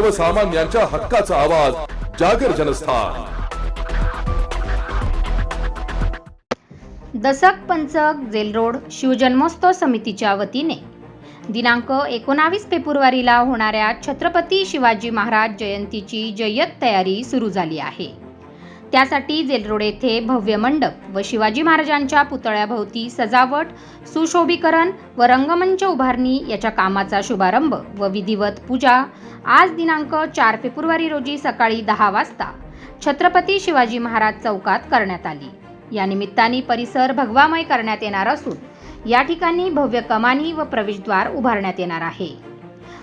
सर्वसामान्यांच्या हक्काचा आवाज जागर जनस्थान. दसक पंचक जेल रोड शिवजन्मोत्सव समितीच्या वतीने. दिनांक एकोणावीस फेब्रुवारीला होणाऱ्या छत्रपती शिवाजी महाराज जयंतीची जय्यत तयारी सुरू झाली आहे. त्यासाठी जेलरोड येथे भव्य मंडप व शिवाजी महाराजांच्या पुतळ्याभोवती सजावट सुशोभीकरण व रंगमंच उभारणी याच्या कामाचा शुभारंभ व विधिवत पूजा आज दिनांक चार फेब्रुवारी रोजी सकाळी दहा वाजता छत्रपती शिवाजी महाराज चौकात करण्यात आली. या निमित्ताने परिसर भगवामय करण्यात येणार असून या ठिकाणी भव्य कमानी व प्रवेशद्वार उभारण्यात येणार आहे.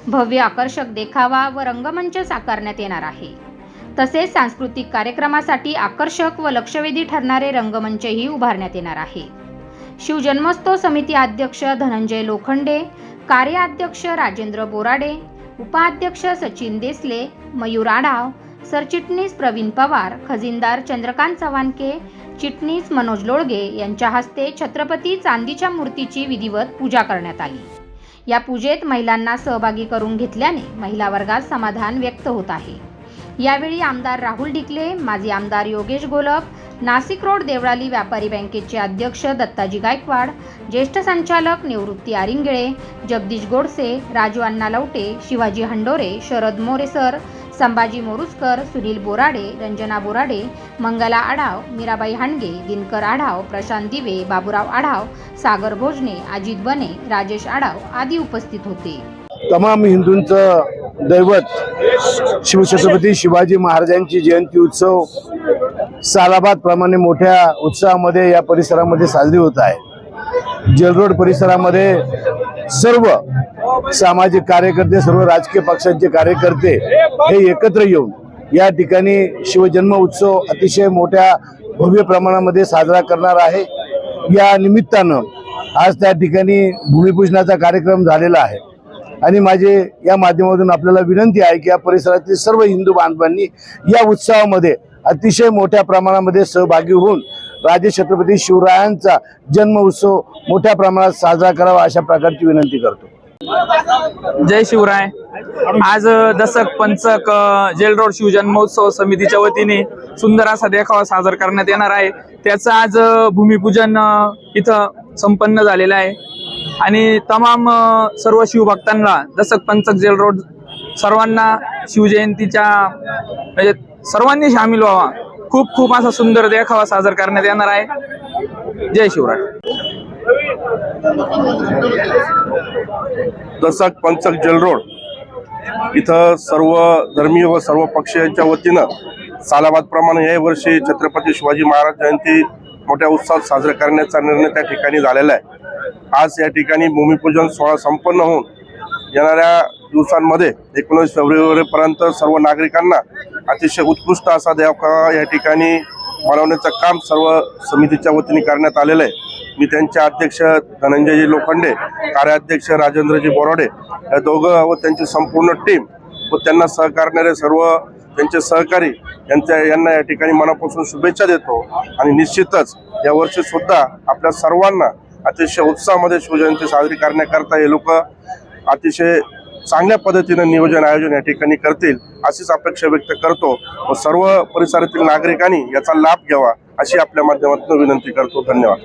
भव्य आकर्षक देखावा व रंगमंच साकारण्यात येणार आहे. तसेच सांस्कृतिक कार्यक्रमासाठी आकर्षक व लक्षवेधी ठरणारे रंगमंचही उभारण्यात येणार आहे. शिवजन्मोत्सव समिती अध्यक्ष धनंजय लोखंडे कार्याध्यक्ष राजेंद्र बोराडे उपाध्यक्ष सचिन देसले मयूर आढाव सरचिटणीस प्रवीण पवार खजिनदार चंद्रकांत चव्हाणके चिटणीस मनोज लोळगे यांच्या हस्ते छत्रपती चांदीच्या मूर्तीची विधिवत पूजा करण्यात आली. या पूजेत महिलांना सहभागी करून घेतल्याने महिला वर्गात समाधान व्यक्त होत आहे. यावेळी आमदार राहुल ढिकले माजी आमदार योगेश गोलप नाशिक रोड देवळाली व्यापारी बँकेचे अध्यक्ष दत्ताजी गायकवाड ज्येष्ठ संचालक निवृत्ती आरिंगळे जगदीश गोडसे राजू अण्णा लवटे शिवाजी हंडोरे शरद मोरेसर संभाजी मोरुसकर सुनील बोराडे रंजना बोराडे मंगला आढाव मीराबाई हांडगे दिनकर आढाव प्रशांत दिवे बाबुराव आढाव सागर भोजने अजित बने राजेश आढाव आदी उपस्थित होते. तमाम हिंदूंचं दैवत शिवछत्रपती शिवाजी महाराजांची जयंती उत्सव सालाबादप्रमाणे मोठ्या उत्साहामध्ये या परिसरामध्ये साजरी होत आहे. जलरोड परिसरामध्ये सर्व सामाजिक कार्यकर्ते सर्व राजकीय पक्षांचे कार्यकर्ते हे एकत्र येऊन या ठिकाणी शिवजन्म उत्सव अतिशय मोठ्या भव्य प्रमाणामध्ये साजरा करणार आहे. या निमित्तानं आज त्या ठिकाणी भूमिपूजनाचा कार्यक्रम झालेला आहे. आणि माझे या माध्यमातून आपल्याला विनंती आहे की या परिसरातील सर्व हिंदू बांधवांनी या उत्सवामध्ये अतिशय मोठ्या प्रमाणामध्ये सहभागी होऊन राजे छत्रपती शिवरायांचा जन्म उत्सव मोठ्या प्रमाणात साजरा करावा अशा प्रकारची विनंती करतो. जय शिवराय. आज दशक पंचक जेल रोड शिवजन्मोत्सव समितीच्या वतीने सुंदर असा देखावा साजरा करण्यात येणार आहे. त्याचं आज भूमिपूजन इथं संपन्न झालेलं आहे. आणि तमाम सर्व शिवभक्तांना दसक पंचक जेल रोड सर्वांना शिवजयंतीच्या म्हणजे सर्वांनी सामील व्हावा. खूप खूप असा सुंदर देखावा साजरा करण्यात येणार आहे. जय शिवराय. दसक पंचक जेल रोड. इथं सर्व धर्मीय व सर्व पक्षीयांच्या वतीनं सालाबादप्रमाणे या वर्षी छत्रपती शिवाजी महाराज जयंती मोठ्या उत्साहात साजरा करण्याचा निर्णय त्या ठिकाणी झालेला आहे. आज या ठिकाणी भूमिपूजन सोहळा संपन्न होऊन येणाऱ्या दिवसांमध्ये एकोणीस फेब्रुवारीपर्यंत सर्व नागरिकांना अतिशय उत्कृष्ट असा देवखावा या ठिकाणी बनवण्याचं काम सर्व समितीच्या वतीने करण्यात आलेलं आहे. मी त्यांचे अध्यक्ष धनंजयजी लोखंडे कार्याध्यक्ष राजेंद्रजी बोराडे या दोघं व त्यांची संपूर्ण टीम व त्यांना सहकारणारे सर्व त्यांचे सहकारी यांच्या यांना या ठिकाणी मनापासून शुभेच्छा देतो. आणि निश्चितच या सुद्धा आपल्या सर्वांना अतिशय उत्साहामध्ये शिवजयंती साजरी करण्याकरता हे लोक अतिशय चांगल्या पद्धतीनं नियोजन आयोजन या ठिकाणी करतील अशीच अपेक्षा व्यक्त करतो. व सर्व परिसरातील नागरिकांनी याचा लाभ घ्यावा अशी आपल्या माध्यमातून विनंती करतो. धन्यवाद.